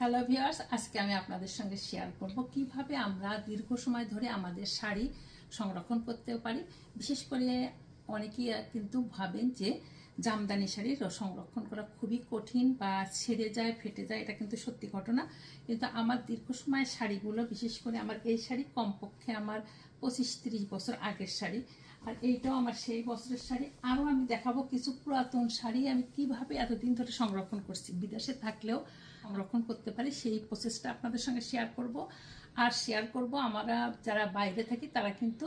Hello viewers আজকে আমি আপনাদের সঙ্গে শেয়ার করব কীভাবে আমরা দীর্ঘ সময় ধরে আমাদের শাড়ি সংরক্ষণ করতে পারি। বিশেষ করে অনেকেই কিন্তু ভাবেন যে জামদানি শাড়ি সংরক্ষণ করা খুবই কঠিন বা ছেড়ে যায়, ফেটে যায়, এটা কিন্তু সত্যি ঘটনা। কিন্তু আমার দীর্ঘ সময় শাড়িগুলো, বিশেষ করে আমার এই শাড়ি কমপক্ষে আমার পঁচিশ তিরিশ বছর আগের শাড়ি। আর এইটাও আমার সেই বছরের শাড়ি। আরও আমি দেখাবো কিছু পুরাতন শাড়ি আমি কীভাবে এতদিন ধরে সংরক্ষণ করছি। বিদেশে থাকলেও সংরক্ষণ করতে পারি, সেই প্রসেসটা আপনাদের সঙ্গে শেয়ার করব। আর শেয়ার করব, আমরা যারা বাইরে থাকি তারা কিন্তু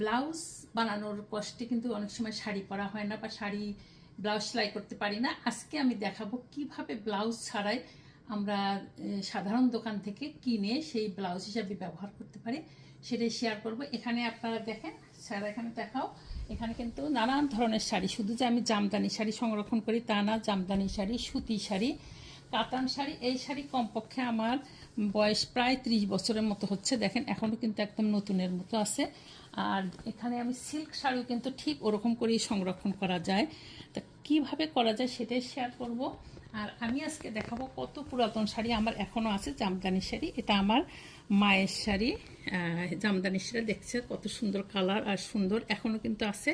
ব্লাউজ বানানোর কষ্টে কিন্তু অনেক সময় শাড়ি পরা হয় না বা শাড়ি ব্লাউজ সেলাই করতে পারি না। আজকে আমি দেখাবো কীভাবে ব্লাউজ ছাড়াই আমরা সাধারণ দোকান থেকে কিনে সেই ব্লাউজ হিসাবে ব্যবহার করতে পারি, সেটাই শেয়ার করব। এখানে আপনারা দেখেন, স্যার এখানে দেখাও, এখানে কিন্তু নানান ধরনের শাড়ি, শুধু যে আমি জামদানি শাড়ি সংরক্ষণ করি তা না, জামদানি শাড়ি, সুতি শাড়ি কাতান শাড়ি, এই শাড়ি কমপক্ষে আমার বয়স প্রায় ত্রিশ বছরের মতো হচ্ছে। দেখেন এখনও কিন্তু একদম নতুনের মতো আছে। আর এখানে আমি সিল্ক শাড়িও কিন্তু ঠিক ওরকম করেই সংরক্ষণ করা যায়। তা কীভাবে করা যায় সেটাই শেয়ার করব। আর আমি আজকে দেখাবো কত পুরাতন শাড়ি আমার এখনও আছে, জামদানি শাড়ি। এটা আমার মায়ের শাড়ি। জামদানি শাড়ি দেখছে, কত সুন্দর কালার আর সুন্দর এখনও কিন্তু আছে।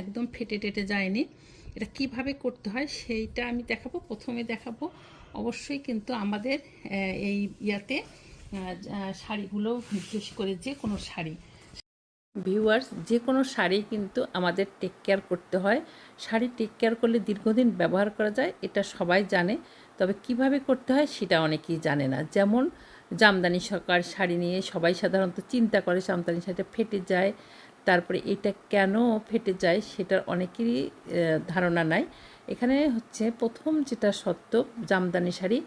একদম ফেটে টেটে যায়নি। এটা কীভাবে করতে হয় সেইটা আমি দেখাবো। প্রথমে দেখাবো। অবশ্যই কিন্তু আমাদের এই ইয়াতে শাড়িগুলো বিশেষ করে যে কোনো শাড়ি। ভিউয়ার্স যে কোনো শাড়ি কিন্তু আমাদের টেক কেয়ার করতে হয়। শাড়ি টেক কেয়ার করলে দীর্ঘদিন ব্যবহার করা যায়, এটা সবাই জানে। তবে কীভাবে করতে হয় সেটা অনেকেই জানে না। যেমন, জামদানি সরকার শাড়ি নিয়ে সবাই সাধারণত চিন্তা করে জামদানি শাড়িটা ফেটে যায়, তারপরে এটা কেন ফেটে যায় সেটার অনেকেরই ধারণা নাই। এখানে হচ্ছে প্রথম যেটা সত্য জামদানি শাড়ি,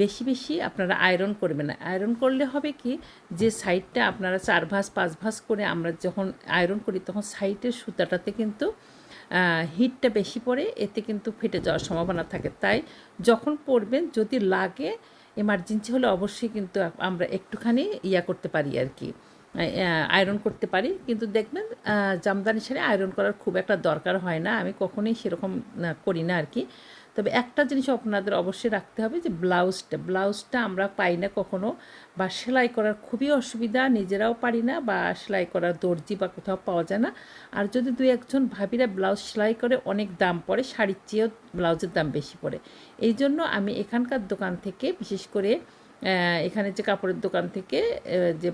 বেশি বেশি আপনারা আয়রন করবেন না। আয়রন করলে হবে কি, যে সাইডটা আপনারা চার ভাঁজ, পাঁচ ভাঁজ করে আমরা যখন আয়রন করি, তখন সাইডের সুতাটাতে কিন্তু হিটটা বেশি পড়ে, এতে কিন্তু ফেটে যাওয়ার সম্ভাবনা থাকে। তাই যখন পরবেন, যদি লাগে এমার্জেন্সি হলে অবশ্যই কিন্তু আমরা একটুখানি ইয়া করতে পারি আর কি। আয়রন করতে পারি। কিন্তু দেখবেন জামদানি শাড়ি আয়রন করার খুব একটা দরকার হয় না। আমি কখনোই সেরকম করি না আর কি তবে একটা জিনিস আপনাদের অবশ্যই রাখতে হবে যে, ব্লাউজটা ব্লাউজটা আমরা পাই না কখনো বা সেলাই করার খুবই অসুবিধা, নিজেরাও পারি না বা সেলাই করার দর্জি বা কোথাও পাওয়া যায় না। আর যদি দু একজন ভাবিরা ব্লাউজ সেলাই করে, অনেক দাম পড়ে, শাড়ির চেয়েও ব্লাউজের দাম বেশি পড়ে। এই জন্য আমি এখানকার দোকান থেকে বিশেষ করে এখানে যে কাপড়ের দোকান থেকে যে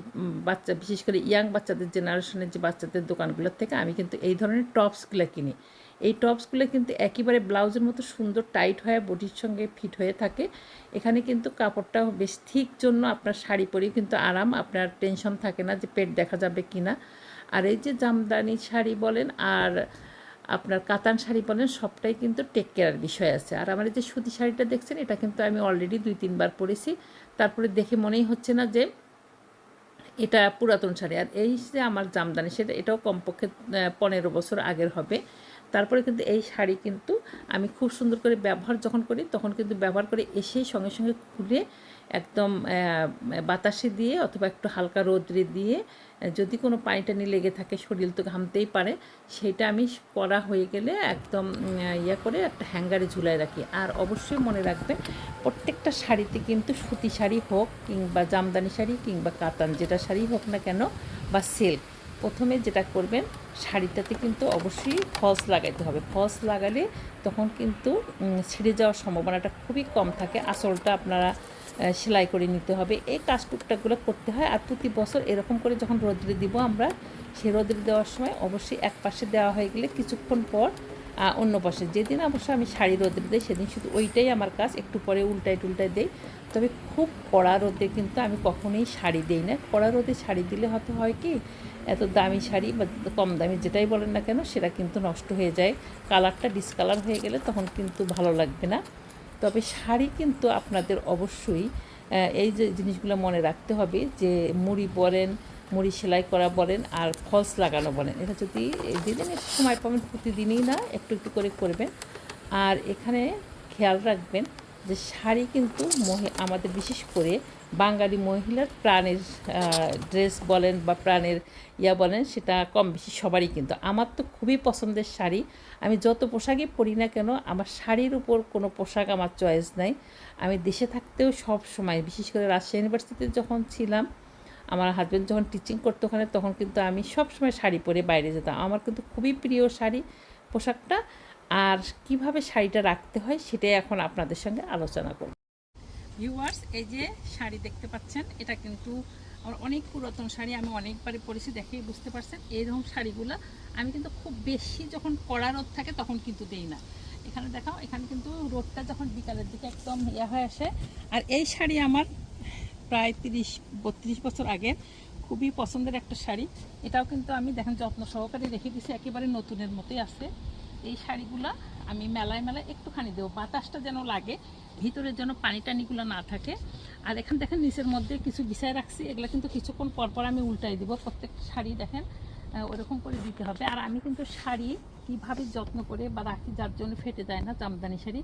বাচ্চা, বিশেষ করে ইয়াং বাচ্চাদের জেনারেশনের যে বাচ্চাদের দোকানগুলোর থেকে আমি কিন্তু এই ধরনের টপসগুলো কিনি। এই টপসগুলো কিন্তু একেবারে ব্লাউজের মতো সুন্দর টাইট হয়ে বডির সঙ্গে ফিট হয়ে থাকে। এখানে কিন্তু কাপড়টা বেশ ঠিক জন্য আপনার শাড়ি পরেও কিন্তু আরাম, আপনার টেনশন থাকে না যে পেট দেখা যাবে কি না আর এই যে জামদানি শাড়ি বলেন, আর আপনার কাতান শাড়ি বলেন সবটাই কিন্তু টেক কেয়ার বিষয় আছে। আর আমার এই যে সুতি শাড়িটা দেখছেন, এটা কিন্তু আমি অলরেডি দুই, তিনবার পরেছি। তারপরে দেখে মনেই হচ্ছে না যে এটা পুরাতন শাড়ি। আর এই যে আমার জামদানি সেটা, এটাও কমপক্ষে পনেরো বছর আগের হবে। তারপরে কিন্তু এই শাড়ি কিন্তু আমি খুব সুন্দর করে ব্যবহার যখন করি, তখন কিন্তু ব্যবহার করে এসেই সঙ্গে সঙ্গে খুলে একদম বাতাসে দিয়ে অথবা একটু হালকা রোদ্রে দিয়ে, যদি কোনো পানি টানি লেগে থাকে, শরীর তো ঘামতেই পারে, সেটা আমি পরা হয়ে গেলে একদম ইয়ে করে একটা হ্যাঙ্গারে ঝুলাই রাখি। আর অবশ্যই মনে রাখবেন, প্রত্যেকটা শাড়িতে কিন্তু সুতি শাড়ি হোক কিংবা জামদানি শাড়ি কিংবা কাতান, যেটা শাড়ি হোক না কেন, বা সিল্ক প্রথমে যেটা করবেন, শাড়িটাতে কিন্তু অবশ্যই ফলস লাগাইতে হবে। ফলস লাগালে তখন কিন্তু ছিঁড়ে যাওয়ার সম্ভাবনাটা খুবই কম থাকে। আসলটা আপনারা সেলাই করে নিতে হবে। এই কাজ টুকটাকগুলো করতে হয়। আর প্রতি বছর এরকম করে যখন রোদ্রে দিব আমরা, সে রোদ্রে দেওয়ার সময় অবশ্যই এক পাশে দেওয়া হয়ে গেলে কিছুক্ষণ পর অন্য পাশে। যেদিন অবশ্য আমি শাড়ি রোদ্রে দিই সেদিন শুধু ওইটাই আমার কাজ। একটু পরে উল্টাই টুলটাই দেই। তবে খুব কড়া রোদে কিন্তু আমি কখনোই শাড়ি দিই না। কড়া রোদে শাড়ি দিলে হয়তো হয় কি, এত দামি শাড়ি বা কম দামি যেটাই বলেন না কেন, সেটা কিন্তু নষ্ট হয়ে যায়। কালারটা ডিসকালার হয়ে গেলে তখন কিন্তু ভালো লাগবে না। তবে শাড়ি কিন্তু আপনাদের অবশ্যই এই যে জিনিসগুলো মনে রাখতে হবে যে মুড়ি বলেন মুড়ি সেলাই করা বলেন আর ফলস লাগানো বলেন। এটা যদি যেদিন একটু সময় পাবেন প্রতিদিনই না, একটু একটু করে করবেন। আর এখানে খেয়াল রাখবেন যে শাড়ি কিন্তু মহি- আমাদের বিশেষ করে বাঙালি মহিলার প্রাণের ড্রেস বলেন বা প্রাণের ইয়া বলেন, সেটা কম বেশি সবারই কিন্তু। আমার তো খুবই পছন্দের শাড়ি। আমি যত পোশাকই পরি না কেন, আমার শাড়ির উপর কোনো পোশাক আমার চয়েস নাই। আমি দেশে থাকতেও সব সময়, বিশেষ করে রাজশাহী ইউনিভার্সিটিতে যখন ছিলাম আমার হাজব্যান্ড যখন টিচিং করতো ওখানে, তখন কিন্তু আমি সব সময় শাড়ি পরে বাইরে যেতাম। আমার কিন্তু খুবই প্রিয় শাড়ি, পোশাকটা। আর কীভাবে শাড়িটা রাখতে হয় সেটাই এখন আপনাদের সঙ্গে আলোচনা করব। ভিউয়ার্স এই যে শাড়ি দেখতে পাচ্ছেন, এটা কিন্তু আমার অনেক পুরাতন শাড়ি, আমি অনেকবারই পরেছি, দেখেই বুঝতে পারছেন। এইরকম শাড়িগুলো আমি কিন্তু খুব বেশি যখন কড়া রোদ থাকে তখন কিন্তু দেই না। এখানে দেখাও, এখানে কিন্তু রোদটা যখন বিকালের দিকে একদম ইয়া হয়ে আসে। আর এই শাড়ি আমার প্রায় তিরিশ, বত্রিশ বছর আগে খুবই পছন্দের একটা শাড়ি। এটাও কিন্তু আমি দেখেন যত্ন সহকারে রেখে দিয়েছি, একেবারে নতুনের মতোই আছে। এই শাড়িগুলা আমি মেলায় মেলায় একটুখানি দেবো, বাতাসটা যেন লাগে, ভিতরে যেন পানি টানিগুলো না থাকে। আর এখানে দেখেন নিচের মধ্যে কিছু বিছায় রাখছি, এগুলো কিন্তু কিছুক্ষণ পর পর আমি উল্টাই দিব। প্রত্যেক শাড়ি দেখেন ওরকম করে দিতে হবে। আর আমি কিন্তু শাড়ি কীভাবে যত্ন করে বা রাখি, যার জন্য ফেটে যায় না, জামদানি শাড়ি,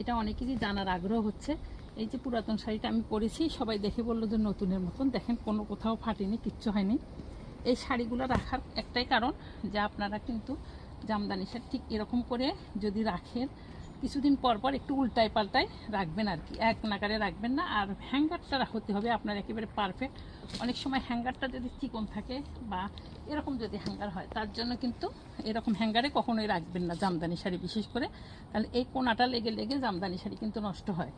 এটা অনেকেরই জানার আগ্রহ হচ্ছে। এই যে পুরাতন শাড়িটা আমি পরেছি, সবাই দেখে বলল যে নতুনের মতন। দেখেন, কোনো কোথাও ফাটেনি, কিচ্ছু হয়নি। এই শাড়িগুলো রাখার একটাই কারণ, যে আপনারা কিন্তু জামদানি শাড়ি ঠিক এরকম করে যদি রাখেন, কিছুদিন পর পর একটু উল্টায় পাল্টায় রাখবেন আর কি। এক নাগারে রাখবেন না। আর হ্যাঙ্গারটা হতে হবে, আপনার একেবারে পারফেক্ট অনেক সময় হ্যাঙ্গারটা যদি চিকন থাকে বা এরকম যদি হ্যাঙ্গার হয়, তার জন্য কিন্তু এরকম হ্যাঙ্গারে কখনোই রাখবেন না জামদানি শাড়ি বিশেষ করে। তাহলে এই কোনাটা লেগে লেগে জামদানি শাড়ি কিন্তু নষ্ট হয়।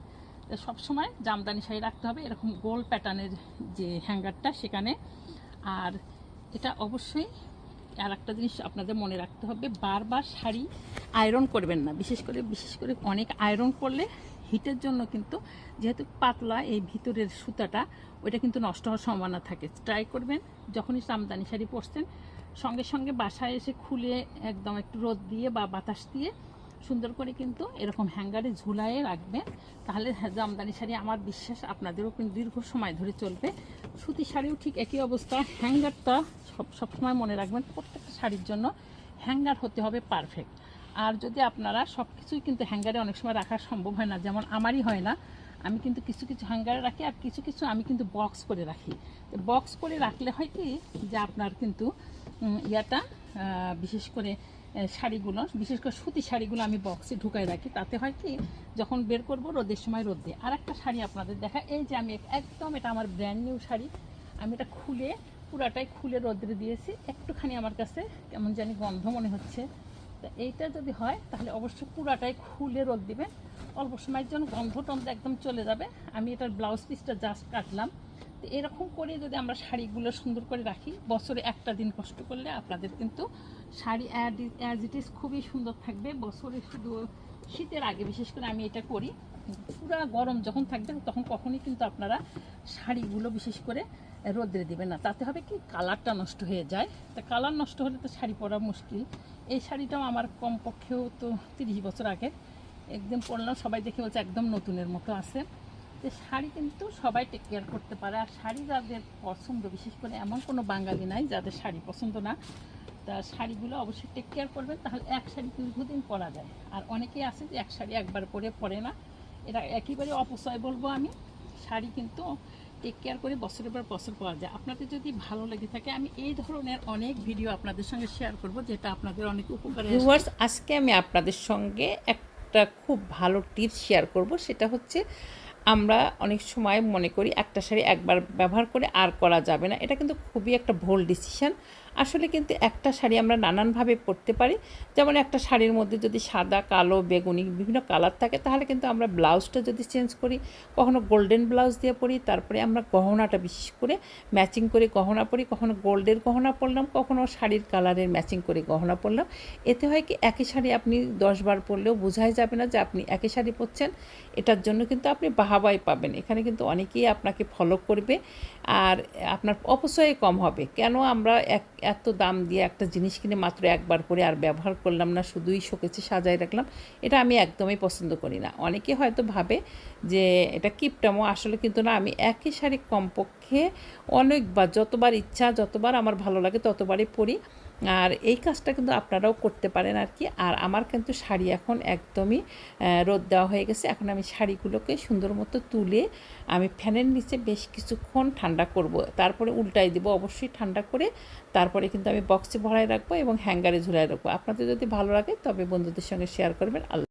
সবসময় জামদানি শাড়ি রাখতে হবে। এরকম গোল প্যাটার্নের যে হ্যাঙ্গারটা সেখানে। আর এটা অবশ্যই আর একটা জিনিস আপনাদের মনে রাখতে হবে, বারবার শাড়ি আয়রন করবেন না। বিশেষ করে বিশেষ করে অনেক আয়রন করলে হিটের জন্য কিন্তু যেহেতু পাতলা, এই ভিতরের সুতাটা, ওইটা কিন্তু নষ্ট হওয়ার সম্ভাবনা থাকে। ট্রাই করবেন, যখনই জামদানি শাড়ি পরছেন, সঙ্গে সঙ্গে বাসায় এসে খুলে একদম একটু রোদ দিয়ে বা বাতাস দিয়ে সুন্দর করে কিন্তু এরকম হ্যাঙ্গারে ঝুলায়ে রাখবেন। তাহলে হ্যাঁ, জামদানি শাড়ি আমার বিশ্বাস আপনাদেরও কিন্তু দীর্ঘ সময় ধরে চলবে। সুতি শাড়িও ঠিক একই অবস্থা। হ্যাঙ্গারটা সব সবসময় মনে রাখবেন প্রত্যেকটা শাড়ির জন্য হ্যাঙ্গার হতে হবে পারফেক্ট আর যদি আপনারা সব কিছুই কিন্তু হ্যাঙ্গারে অনেক সময় রাখা সম্ভব হয় না যেমন আমারই হয় না আমি কিন্তু কিছু কিছু হ্যাঙ্গারে রাখি আর কিছু কিছু আমি কিন্তু বক্স করে রাখি। বক্স করে রাখলে হয় কি যে আপনার কিন্তু ইয়াটা বিশেষ করে শাড়িগুলো, বিশেষ করে সুতি শাড়িগুলো আমি বক্সে ঢুকাই রাখি। তাতে হয় কি, যখন বের করব, রোদের সময় রোদ দিয়ে। আর একটা শাড়ি আপনাদের দেখা এই যে আমি একদম এটা আমার ব্র্যান্ড নিউ শাড়ি। আমি এটা খুলে, পুরাটাই খুলে রোদ্রে দিয়েছি। একটুখানি আমার কাছে কেমন জানি গন্ধ মনে হচ্ছে। তা এইটা যদি হয়, তাহলে অবশ্যই পুরাটাই খুলে রোদ দিবেন। অল্প সময়ের জন্য গন্ধ টন্ধ একদম চলে যাবে। আমি এটার ব্লাউজ পিসটা জাস্ট কাটলাম। এরকম করে যদি আমরা শাড়িগুলো সুন্দর করে রাখি, বছরে একটা দিন কষ্ট করলে আপনাদের কিন্তু শাড়ি অ্যাজ ইট ইজ খুবই সুন্দর থাকবে। বছরে শুধু শীতের আগে, বিশেষ করে আমি এটা করি। পুরা গরম যখন থাকবে, তখন কখনই কিন্তু আপনারা শাড়িগুলো বিশেষ করে রোদ্রে দিবেন না। তাতে হবে কি? কালারটা নষ্ট হয়ে যায়। তা কালার নষ্ট হলে তো শাড়ি পরা মুশকিল। এই শাড়িটাও আমার কমপক্ষেও তো তিরিশ বছর আগে একদম পরলাম, সবাই দেখে বলছে একদম নতুনের মতো আছে। তো শাড়ি কিন্তু সবাই টেক কেয়ার করতে পারে। আর শাড়ি যাদের পছন্দ, বিশেষ করে এমন কোনো বাঙালি নাই যাদের শাড়ি পছন্দ না, তা শাড়িগুলো অবশ্যই টেক কেয়ার করবেন তাহলে এক শাড়ি দীর্ঘদিন পরা যায়। আর অনেকেই আছে যে এক শাড়ি একবার পরে পরে না। এটা একেবারে অপচয় বলব আমি। শাড়ি কিন্তু টেক কেয়ার করে বছরের পর বছর পাওয়া যায়। আপনাদের যদি ভালো লেগে থাকে, আমি এই ধরনের অনেক ভিডিও আপনাদের সঙ্গে শেয়ার করব, যেটা আপনাদের অনেক উপকারে আজকে আমি আপনাদের সঙ্গে একটা খুব ভালো টিপস শেয়ার করব। সেটা হচ্ছে আমরা অনেক সময় মনে করি একটা শাড়ি একবার ব্যবহার করে আর করা যাবে না। এটা কিন্তু খুবই একটা ভুল ডিসিশন আসলে কিন্তু একটা শাড়ি আমরা নানানভাবে পরতে পারি। যেমন একটা শাড়ির মধ্যে যদি সাদা, কালো, বেগুনি বিভিন্ন কালার থাকে, তাহলে কিন্তু আমরা ব্লাউজটা যদি চেঞ্জ করি, কখনো গোল্ডেন ব্লাউজ দিয়ে পরি, তারপরে আমরা গহনাটা বিশেষ করে ম্যাচিং করে গহনা পরি, কখনো গোল্ডের গহনা পরলাম, কখনো শাড়ির কালারের ম্যাচিং করে গহনা পরলাম। এতে হয় কি, একই শাড়ি আপনি দশবার পরলেও বোঝাই যাবে না যে আপনি একই শাড়ি পরছেন। এটার জন্য কিন্তু আপনি বাহাবাই পাবেন। এখানে কিন্তু অনেকেই আপনাকে ফলো করবে, আর আপনার অপচয় কম হবে। কেন আমরা এক এত দাম দিয়ে একটা জিনিস কিনে মাত্র একবার করে আর ব্যবহার করলাম না, শুধুই শোকেছে সাজায় রাখলাম, এটা আমি একদমই পছন্দ করি না। অনেকে হয়তো ভাবে যে এটা কিপটামো আসলে কিন্তু না, আমি একই শাড়ি কমপক্ষে অনেকবার, যতবার ইচ্ছা, যতবার আমার ভালো লাগে ততবারই পরি। আর এই কাজটা কিন্তু আপনারাও করতে পারেন আর কি। আর আমার কিন্তু শাড়ি এখন একদমই রোদ দেওয়া হয়ে গেছে। এখন আমি শাড়িগুলোকে সুন্দর মতো তুলে আমি ফ্যানের নিচে বেশ কিছুক্ষণ ঠান্ডা করব। তারপরে উল্টাই দিব, অবশ্যই ঠান্ডা করে। তারপরে কিন্তু আমি বক্সে ভরায় রাখব এবং হ্যাঙ্গারে ঝুলাই রাখব। আপনাদের যদি ভালো লাগে তবে বন্ধুদের সঙ্গে শেয়ার করবেন। আল্লাহ